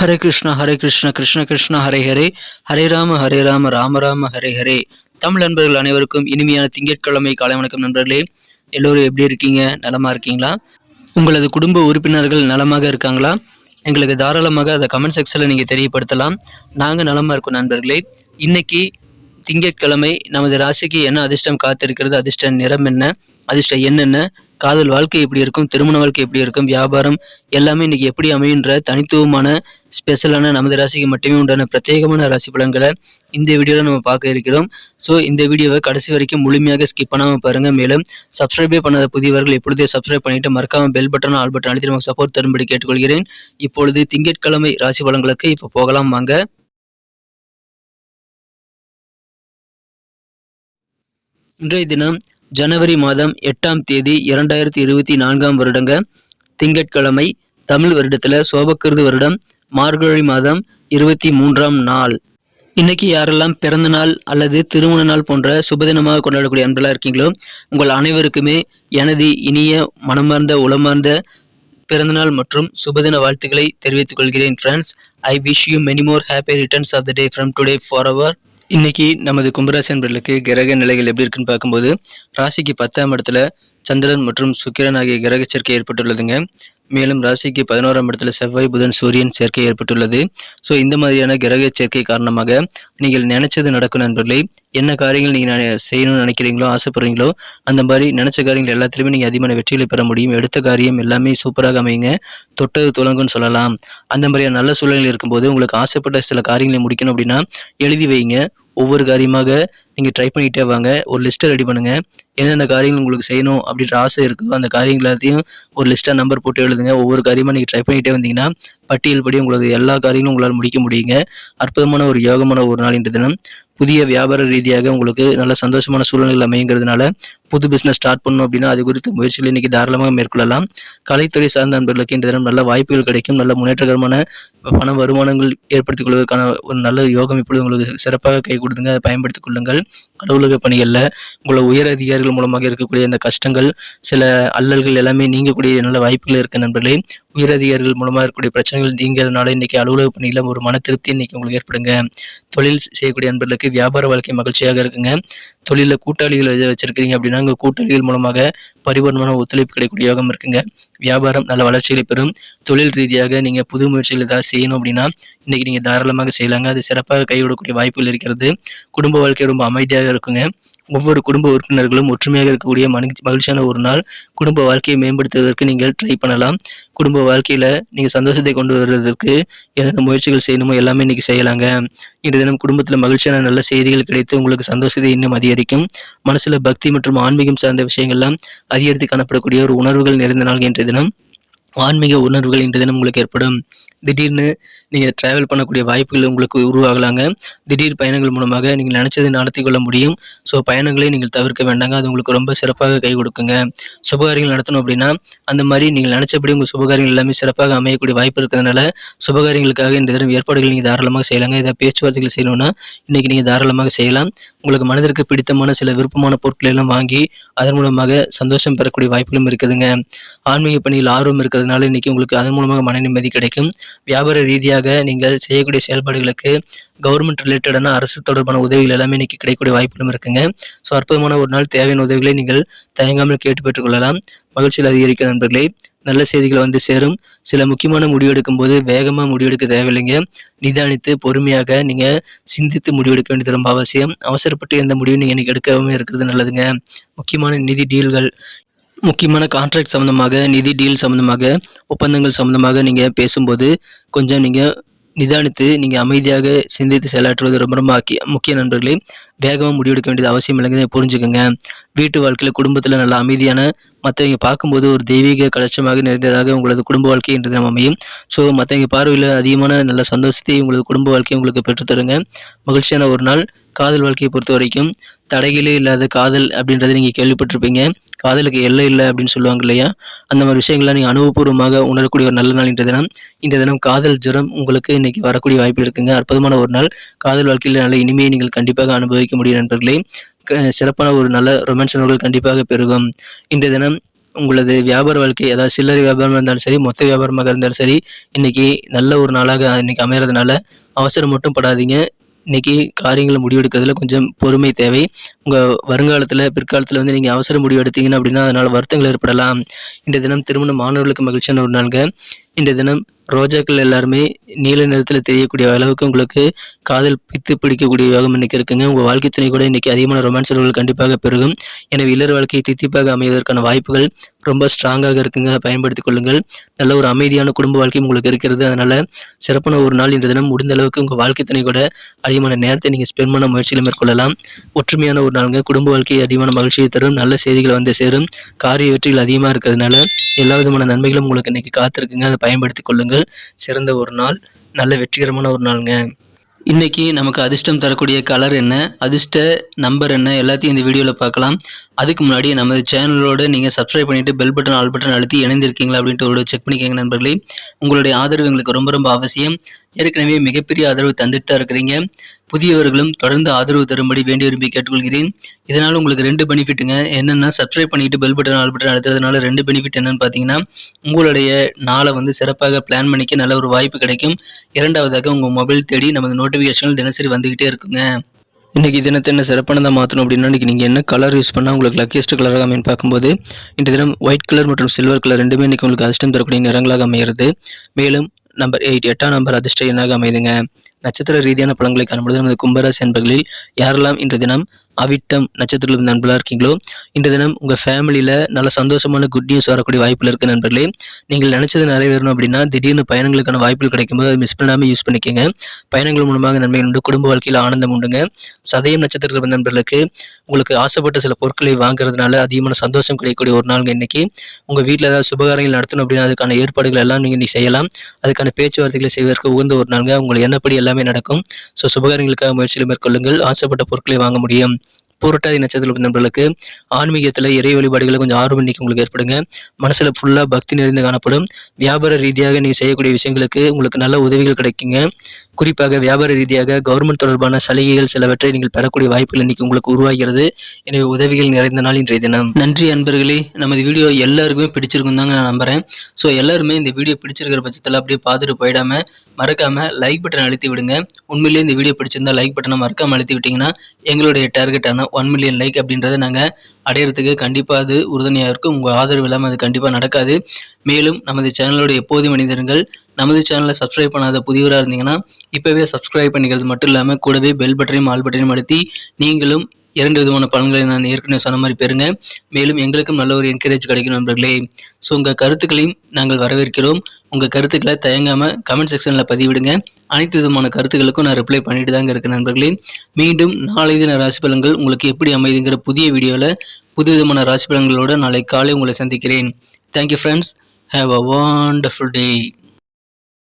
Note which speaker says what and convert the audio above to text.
Speaker 1: ஹரே கிருஷ்ணா ஹரே கிருஷ்ணா கிருஷ்ண கிருஷ்ணா ஹரே ஹரே. ஹரே ராம ஹரே ராம ராம ராம ஹரே ஹரே. தமிழ் நண்பர்கள் அனைவருக்கும் இனிமையான திங்கட்கிழமை காலை வணக்கம் நண்பர்களே. எல்லோரும் எப்படி இருக்கீங்க? நலமா இருக்கீங்களா? உங்களது குடும்ப உறுப்பினர்கள் நலமாக இருக்காங்களா? எங்களுக்கு தாராளமாக அதை கமெண்ட் செக்ஷனில் நீங்கள் தெரியப்படுத்தலாம். நாங்கள் நலமாக இருக்கோம் நண்பர்களே. இன்னைக்கு திங்கட்கிழமை நமது ராசிக்கு என்ன அதிர்ஷ்டம் காத்திருக்கிறது? அதிர்ஷ்ட நிறம் என்ன? அதிர்ஷ்ட என்னென்ன காதல் வாழ்க்கை எப்படி இருக்கும் திருமண வாழ்க்கை எப்படி இருக்கும் வியாபாரம் எல்லாமே இன்னைக்கு எப்படி அமையுன்ற தனித்துவமான ஸ்பெஷலான நமது ராசிக்கு மட்டுமே உண்டான பிரத்யேகமான ராசி பலன்களை இந்த வீடியோவில் நம்ம பார்க்க இருக்கிறோம். ஸோ இந்த வீடியோவை கடைசி வரைக்கும் முழுமையாக ஸ்கிப் பண்ணாமல் பாருங்கள் மேலும் சப்ஸ்கிரைபே பண்ணாத புதியவர்கள் இப்பொழுதே சப்ஸ்கிரைப் பண்ணிவிட்டு மறக்காமல் பெல் பட்டன் ஆல் பட்டன் அழுத்தி நமக்கு சப்போர்ட் தரும்படி கேட்டுக்கொள்கிறேன். இப்பொழுது திங்கட்கிழமை ராசி பலன்களுக்கு இப்போ போகலாம் வாங்க. இன்றைய தினம் ஜனவரி மாதம் எட்டாம் தேதி இரண்டாயிரத்தி இருபத்தி நான்காம் வருடங்க திங்கட்கிழமை தமிழ் வருடத்துல சோபக்கிருது வருடம் மார்கழி மாதம் இருபத்தி மூன்றாம் நாள். இன்னைக்கு யாரெல்லாம் பிறந்த நாள் அல்லது திருமண நாள் போன்ற சுபதினமாக கொண்டாடக்கூடிய அன்பெல்லாம் இருக்கீங்களோ உங்கள் அனைவருக்குமே எனது இனிய மனமார்ந்த உளமார்ந்த பிறந்தநாள் மற்றும் சுபதின வாழ்த்துக்களை தெரிவித்துக் கொள்கிறேன் friends I wish you many more happy returns of the day from today for our இன்னைக்கு நமது கும்பராசி அன்பர்களுக்கு கிரக நிலைகள் எப்படி இருக்குன்னு பார்க்கும்போது ராசிக்கு பத்தாம் இடத்துல சந்திரன் மற்றும் சுக்கிரன் ஆகிய கிரக சேர்க்கை ஏற்பட்டுள்ளதுங்க. மேலும் ராசிக்கு பதினோராம் இடத்துல செவ்வாய் புதன் சூரியன் சேர்க்கை ஏற்பட்டுள்ளது. ஸோ இந்த மாதிரியான கிரக சேர்க்கை காரணமாக நீங்கள் நினைச்சது நடக்கும் நண்பர்களே என்ன காரியங்கள் நீங்கள் செய்யணும்னு நினைக்கிறீங்களோ ஆசைப்படுறீங்களோ அந்த மாதிரி நினைச்ச காரியங்கள் எல்லாத்துலேயுமே நீங்கள் அதிகமான வெற்றிகளை பெற முடியும். எடுத்த காரியம் எல்லாமே சூப்பராக அமையுங்க. தொட்டது துலங்குன்னு சொல்லலாம். அந்த மாதிரியான நல்ல சூழ்நிலை இருக்கும்போது உங்களுக்கு ஆசைப்பட்ட சில காரியங்களை முடிக்கணும் அப்படின்னா எழுதி வைங்க. ஒவ்வொரு காரியமாக நீங்கள் ட்ரை பண்ணிகிட்டே வாங்க. ஒரு லிஸ்ட்டை ரெடி பண்ணுங்கள் என்னென்ன காரியங்கள் உங்களுக்கு செய்யணும் அப்படின்ற ஆசை இருக்குதோ அந்த காரியங்கள் எல்லாத்தையும் ஒரு லிஸ்ட்டாக நம்பர் போட்டு எழுதுங்க. ஒவ்வொரு காரியமாக நீங்கள் ட்ரை பண்ணிகிட்டே வந்தீங்கன்னா பட்டியல் படி உங்களுக்கு எல்லா காரியங்களும் உங்களால் முடிக்க முடியுங்க. அற்புதமான ஒரு யோகமான ஒரு நாள் இன்று தினம். புதிய வியாபார ரீதியாக உங்களுக்கு நல்ல சந்தோஷமான சூழ்நிலைகள் அமையுங்கிறதுனால புது பிஸ்னஸ் ஸ்டார்ட் பண்ணணும் அப்படின்னா அது குறித்த முயற்சிகளை இன்னைக்கு தாராளமாக மேற்கொள்ளலாம். கலைத்துறை சார்ந்த நண்பர்களுக்கு இந்த தினம் நல்ல வாய்ப்புகள் கிடைக்கும். நல்ல முன்னேற்றகரமான பண வருமானங்கள் ஏற்படுத்திக் கொள்வதற்கான ஒரு நல்ல யோகம் இப்பொழுது உங்களுக்கு சிறப்பாக கை கொடுத்துங்க. அதை பயன்படுத்திக் கொள்ளுங்கள். அலுவலக பணிகளில் உங்களை உயர் அதிகாரிகள் மூலமாக இருக்கக்கூடிய அந்த கஷ்டங்கள் சில அல்லல்கள் எல்லாமே நீங்கக்கூடிய நல்ல வாய்ப்புகள் இருக்க நண்பர்களே. உயரதிகாரிகள் மூலமாக இருக்கக்கூடிய பிரச்சனைகள் நீங்கிறதுனால இன்னைக்கு அலுவலக பணியில் ஒரு மன திருப்தி இன்னைக்கு உங்களுக்கு ஏற்படுங்க. தொழில் செய்யக்கூடிய நண்பர்களுக்கு வியாபார வாழ்க்கை மகிழ்ச்சியாக இருக்குங்க. தொழிலில் கூட்டாளிகள் எதாவது வச்சிருக்கீங்க அப்படின்னா உங்கள் கூட்டாளிகள் மூலமாக பரிபூர்ணமான ஒத்துழைப்பு கிடைக்கக்கூடிய யோகம் இருக்குங்க. வியாபாரம் நல்ல வளர்ச்சிகளை பெறும். தொழில் ரீதியாக நீங்கள் புது முயற்சிகள் ஏதாவது செய்யணும் அப்படின்னா இன்னைக்கு நீங்கள் தாராளமாக செய்யலாங்க. அது சிறப்பாக கைவிடக்கூடிய வாய்ப்புகள் இருக்கிறது. குடும்ப வாழ்க்கை ரொம்ப அமைதியாக இருக்குங்க. ஒவ்வொரு குடும்ப உறுப்பினர்களும் ஒற்றுமையாக இருக்கக்கூடிய மகிழ்ச்சியான ஒரு நாள் குடும்ப வாழ்க்கையை மேம்படுத்துவதற்கு நீங்கள் ட்ரை பண்ணலாம். குடும்ப வாழ்க்கையில் நீங்கள் சந்தோஷத்தை கொண்டு வருவதற்கு என்னென்ன முயற்சிகள் செய்யணுமோ எல்லாமே இன்னைக்கு செய்யலாங்க. இன்று தினம் குடும்பத்தில் மகிழ்ச்சியான நல்ல செய்திகள் கிடைத்து உங்களுக்கு சந்தோஷத்தை இன்னும் அதிகரிக்கும். மனசில் பக்தி மற்றும் ஆன்மீகம் சார்ந்த விஷயங்கள்லாம் அதிகரித்து காணப்படக்கூடிய ஒரு உணர்வுகள் நிறைந்த நாள் இன்றைய தினம். ஆன்மீக உணர்வுகள் இன்று தினம் உங்களுக்கு ஏற்படும். திடீர்னு நீங்கள் ட்ராவல் பண்ணக்கூடிய வாய்ப்புகள் உங்களுக்கு உருவாகலாங்க. திடீர் பயணங்கள் மூலமாக நீங்கள் நினச்சதை நடத்தி கொள்ள முடியும். ஸோ பயணங்களை நீங்கள் தவிர்க்க வேண்டாங்க. அது உங்களுக்கு ரொம்ப சிறப்பாக கை கொடுக்குங்க. சுபகாரியங்கள் நடத்தணும் அப்படின்னா அந்த மாதிரி நீங்கள் நினச்சபடி உங்கள் சுபகாரியங்கள் எல்லாமே சிறப்பாக அமையக்கூடிய வாய்ப்பு இருக்கிறதுனால சுபகாரியங்களுக்காக இந்த தினம் ஏற்பாடுகள் நீங்கள் தாராளமாக செய்யலாங்க. இதை பேச்சுவார்த்தைகள் செய்யணும்னா இன்றைக்கி நீங்கள் தாராளமாக செய்யலாம். உங்களுக்கு மனதிற்கு பிடித்தமான சில விருப்பமான பொருட்களை எல்லாம் வாங்கி அதன் மூலமாக சந்தோஷம் பெறக்கூடிய வாய்ப்புகளும் இருக்குதுங்க. ஆன்மீக பணியில் ஆர்வம் இருக்கிறதுனால இன்னைக்கு உங்களுக்கு அதன் மூலமாக மன நிம்மதி கிடைக்கும். வியாபார ரீதியாக நீங்கள் செய்யக்கூடிய செயல்பாடுகளுக்கு கவர்மெண்ட் ரிலேட்டடான அரசு தொடர்பான உதவிகள் எல்லாமே இன்னைக்கு கிடைக்கக்கூடிய வாய்ப்புகளும் இருக்குங்க. ஸோ அற்புதமான ஒரு நாள் தேவையான உதவிகளை நீங்கள் தயங்காமல் கேட்டு பெற்றுக்கொள்ளலாம். மகிழ்ச்சியில் அதிகரிக்க நண்பர்களே நல்ல செய்திகள் வந்து சேரும். சில முக்கியமான முடிவெடுக்கும் போது வேகமாக முடிவெடுக்க தேவையில்லைங்க. நிதானித்து பொறுமையாக நீங்கள் சிந்தித்து முடிவெடுக்க வேண்டியது ரொம்ப அவசியம். அவசரப்பட்டு எந்த முடிவும் நீங்கள் இன்னைக்கு எடுக்கவும் இருக்கிறது நல்லதுங்க. முக்கியமான நிதி டீல்கள் முக்கியமான கான்ட்ராக்ட் சம்மந்தமாக நிதி டீல் சம்மந்தமாக ஒப்பந்தங்கள் சம்மந்தமாக நீங்கள் பேசும்போது கொஞ்சம் நீங்கள் நிதானித்து நீங்கள் அமைதியாக சிந்தித்து செயலாற்றுவது ரொம்ப ரொம்ப முக்கிய முக்கிய நண்பர்களே. வேகமாக முடிவெடுக்க வேண்டியது அவசியம் இல்லைங்க புரிஞ்சுக்கோங்க. வீட்டு வாழ்க்கையில் குடும்பத்தில் நல்ல அமைதியான மற்றவங்க பார்க்கும்போது ஒரு தெய்வீக கலட்சமாக நிறைந்ததாக உங்களது குடும்ப வாழ்க்கை என்று நம்ம அமையும். ஸோ மற்றவங்க பார்வையில் அதிகமான நல்ல சந்தோஷத்தை உங்களது குடும்ப வாழ்க்கையை உங்களுக்கு பெற்றுத்தருங்க. மகிழ்ச்சியான ஒரு நாள் காதல் வாழ்க்கையை பொறுத்த வரைக்கும் தடைகளே இல்லாத காதல் அப்படின்றத நீங்கள் கேள்விப்பட்டிருப்பீங்க. காதலுக்கு எல்லை இல்லை அப்படின்னு சொல்லுவாங்க இல்லையா? அந்த மாதிரி விஷயங்கள்லாம் நீங்கள் அனுபவபூர்வமாக உணரக்கூடிய ஒரு நல்ல நாள் இன்றைய தினம். இந்த தினம் காதல் ஜுரம் உங்களுக்கு இன்னைக்கு வரக்கூடிய வாய்ப்பு இருக்குங்க. அற்புதமான ஒரு நாள். காதல் வாழ்க்கையில் நல்ல இனிமையை நீங்கள் கண்டிப்பாக அனுபவிக்க முடியும் நண்பர்களே. க- சிறப்பான ஒரு நல்ல ரொமான்ஸ் உணர்வுகள் கண்டிப்பாக பெருகும். இந்த தினம் உங்களது வியாபார வாழ்க்கை அதாவது சில்லறை வியாபாரமாக இருந்தாலும் சரி மொத்த வியாபாரமாக இருந்தாலும் சரி இன்னைக்கு நல்ல ஒரு நாளாக இன்னைக்கு அமையறதுனால அவசரம் மட்டும் படாதீங்க. இன்னைக்கு காரியங்களை முடிவெடுக்கிறதுல கொஞ்சம் பொறுமை தேவை. உங்கள் வருங்காலத்தில் பிற்காலத்தில் வந்து நீங்கள் அவசர முடிவு எடுத்தீங்கன்னா அப்படின்னா அதனால் வருத்தங்கள் ஏற்படலாம். இந்த தினம் திருமணம் மாணவர்களுக்கு மகிழ்ச்சியான ஒரு நாள்ங்க. இந்த தினம் ரோஜாக்கள் எல்லாருமே நீல நிறத்தில் தெரியக்கூடிய அளவுக்கு உங்களுக்கு காதல் பித்து பிடிக்கக்கூடிய யோகம் இன்னைக்கு இருக்குங்க. உங்கள் வாழ்க்கை துணை கூட இன்னைக்கு அதிகமான ரொமான்ஸ் உறவுகள் கண்டிப்பாக பெருகும். எனவே இளர் வாழ்க்கையை தித்திப்பாக அமைவதற்கான வாய்ப்புகள் ரொம்ப ஸ்ட்ராங்காக இருக்குங்க. அதை பயன்படுத்திக் கொள்ளுங்கள். நல்ல ஒரு அமைதியான குடும்ப வாழ்க்கையும் உங்களுக்கு இருக்கிறது. அதனால் சிறப்பான ஒரு நாள் இன்று தினம் முடிந்த அளவுக்கு உங்கள் வாழ்க்கை துணை கூட அதிகமான நேரத்தை நீங்கள் ஸ்பெண்ட் பண்ண முயற்சிகளை மேற்கொள்ளலாம். ஒற்றுமையான ஒரு நாளுங்க. குடும்ப வாழ்க்கையை அதிகமான மகிழ்ச்சியை தரும். நல்ல செய்திகள் வந்து சேரும். காரிய வெற்றிகள் அதிகமாக இருக்கிறதுனால எல்லா விதமான நன்மைகளும் உங்களுக்கு இன்னைக்கு காத்திருக்குங்க. அதை பயன்படுத்திக் கொள்ளுங்கள். சிறந்த ஒரு நாள் நல்ல வெற்றிகரமான ஒரு நாளுங்க. இன்னைக்கு நமக்கு அதிர்ஷ்டம் தரக்கூடிய கலர் என்ன அதிர்ஷ்ட நம்பர் என்ன எல்லாத்தையும் இந்த வீடியோவில் பார்க்கலாம். அதுக்கு முன்னாடி நமது சேனலோட நீங்கள் சப்ஸ்கிரைப் பண்ணிட்டு பெல் பட்டன் ஆல் பட்டன் அழுத்தி இணைந்திருக்கீங்களா அப்படின்ட்டு ஒரு செக் பண்ணிக்கோங்க நண்பர்களே. உங்களுடைய ஆதரவு எங்களுக்கு ரொம்ப ரொம்ப அவசியம். ஏற்கனவே மிகப்பெரிய ஆதரவு தந்துட்டு தான் இருக்கிறீங்க. புதியவர்களும் தொடர்ந்து ஆதரவு தரும்படி வேண்டி விரும்பி கேட்டுக்கொள்கிறேன். இதனால் உங்களுக்கு ரெண்டு பெனிஃபிட்டுங்க என்னென்னா சப்ஸ்கிரைப் பண்ணிட்டு பெல் பட்டன் ஆல் பட்டன் அழுத்துறதுனால ரெண்டு பெனிஃபிட் என்னன்னு பார்த்தீங்கன்னா உங்களுடைய நாளை வந்து சிறப்பாக பிளான் பண்ணிக்க நல்ல ஒரு வாய்ப்பு கிடைக்கும். இரண்டாவதாக உங்கள் மொபைல் தேடி நமது நோட்டிஃபிகேஷன்கள் தினசரி வந்துக்கிட்டே இருக்குங்க. இன்றைக்கி தினத்தை என்ன சிறப்பானதாக மாற்றணும் அப்படின்னா இன்றைக்கி நீங்கள் என்ன கலர் யூஸ் பண்ணால் உங்களுக்கு லக்கியஸ்ட் கலராக அமைன்னு பார்க்கும்போது இந்த தினம் ஒயிட் கலர் மற்றும் சில்வர் கலர் ரெண்டுமே இன்றைக்கி உங்களுக்கு அதிர்ஷ்டம் தரக்கூடிய நிறங்களாக அமைகிறது. மேலும் நம்பர் எயிட் எட்டாம் நம்பர் அதிர்ஷ்ட எண்ணாக அமைதுங்க. நட்சத்திர ரீதியான பலன்களை காணும்பொழுது நமது கும்பராசி என்பர்களில் யாரெல்லாம் இன்று தினம் அவிட்டம் நட்சத்திரத்தில் நண்பர்களாக இருக்கீங்களோ இந்த தினம் உங்கள் ஃபேமிலியில் நல்ல சந்தோஷமான குட் நியூஸ் வரக்கூடிய வாய்ப்பில் இருக்குது நண்பர்களே. நீங்கள் நினச்சது நிறைவேறணும் அப்படின்னா திடீர்னு பயணங்களுக்கான வாய்ப்புகள் கிடைக்கும்போது அதை மிஸ் பண்ணாமல் யூஸ் பண்ணிக்கோங்க. பயணங்கள் மூலமாக நன்மைகள் உண்டு குடும்ப வாழ்க்கையில் ஆனந்தம் உண்டுங்க. சதயம் நட்சத்திரத்தில் நண்பர்களுக்கு உங்களுக்கு ஆசைப்பட்ட சில பொருட்களை வாங்குறதுனால அதிகமான சந்தோஷம் கிடைக்கக்கூடிய ஒரு நாளுங்க இன்னைக்கு. உங்கள் வீட்டில் ஏதாவது சுபகாரங்கள் நடத்தணும் அப்படின்னா அதுக்கான ஏற்பாடுகள் எல்லாம் நீங்கள் இன்னைக்கு செய்யலாம். அதுக்கான பேச்சுவார்த்தைகளை செய்வதற்கு உகந்த ஒரு நாளுங்க. உங்கள் என்னப்படி எல்லாமே நடக்கும். ஸோ சுபகாரங்களுக்காக முயற்சியில் மேற்கொள்ளுங்கள். ஆசைப்பட்ட பொருட்களை வாங்க முடியும். பூரட்டாதி நட்சத்திரத்தில் நண்பர்களுக்கு ஆன்மீகத்தில் இறை வழிபாடுகளை கொஞ்சம் ஆர்வம் இன்னைக்கு உங்களுக்கு ஏற்படுங்க. மனசில் ஃபுல்லாக பக்தி நிறைந்து காணப்படும். வியாபார ரீதியாக நீங்கள் செய்யக்கூடிய விஷயங்களுக்கு உங்களுக்கு நல்ல உதவிகள் கிடைக்குங்க. குறிப்பாக வியாபார ரீதியாக கவர்மெண்ட் தொடர்பான சலுகைகள் சிலவற்றை நீங்கள் பெறக்கூடிய வாய்ப்புகள் இன்னைக்கு உங்களுக்கு உருவாகிறது. எனவே உதவிகள் நிறைந்த நாள் இன்றைய தினம். நன்றி அன்பர்களே. நமது வீடியோ எல்லாருக்குமே பிடிச்சிருக்கும் தாங்க நான் நம்புறேன். ஸோ எல்லாருமே இந்த வீடியோ பிடிச்சிருக்கிற பட்சத்தில் அப்படியே பார்த்துட்டு போயிடாம மறக்காம லைக் பட்டன் அழுத்தி விடுங்க. உண்மையிலேயே இந்த வீடியோ பிடிச்சிருந்தா லைக் பட்டனை மறக்காம அழுத்தி விட்டீங்கன்னா எங்களுடைய டார்கெட்டான ஒன் மில்லியன் லைக் அப்படின்றத நாங்கள் அடையிறதுக்கு கண்டிப்பாக அது உறுதுணையாக இருக்கும். உங்கள் ஆதரவு இல்லாமல் அது கண்டிப்பாக நடக்காது. மேலும் நமது சேனலோட எப்போது மனிதர்கள் நமது சேனலை சப்ஸ்கிரைப் பண்ணாத புதியவராக இருந்தீங்கன்னா இப்போவே சப்ஸ்கிரைப் பண்ணிக்கிறது மட்டும் இல்லாமல் கூடவே பெல் பட்டனையும் ஆல் பட்டனையும் அழுத்தி நீங்களும் இரண்டு விதமான பலன்களை நான் ஏற்கனவே சொன்ன மாதிரி பெறுங்க. மேலும் எங்களுக்கும் நல்ல ஒரு என்கரேஜ் கிடைக்கும் நண்பர்களே. ஸோ உங்கள் கருத்துக்களையும் நாங்கள் வரவேற்கிறோம். உங்கள் கருத்துக்களை தயங்காமல் கமெண்ட் செக்ஷனில் பதிவிடுங்க. அனைத்து விதமான கருத்துக்களுக்கும் நான் ரிப்ளை பண்ணிட்டு தாங்க இருக்கேன் நண்பர்களே. மீண்டும் நாளை தின ராசி பலன்கள் உங்களுக்கு எப்படி அமைதுங்கிற புதிய வீடியோவில் புது விதமான ராசி பலன்களோடு நாளை காலை உங்களை சந்திக்கிறேன். Thank you friends have a wonderful day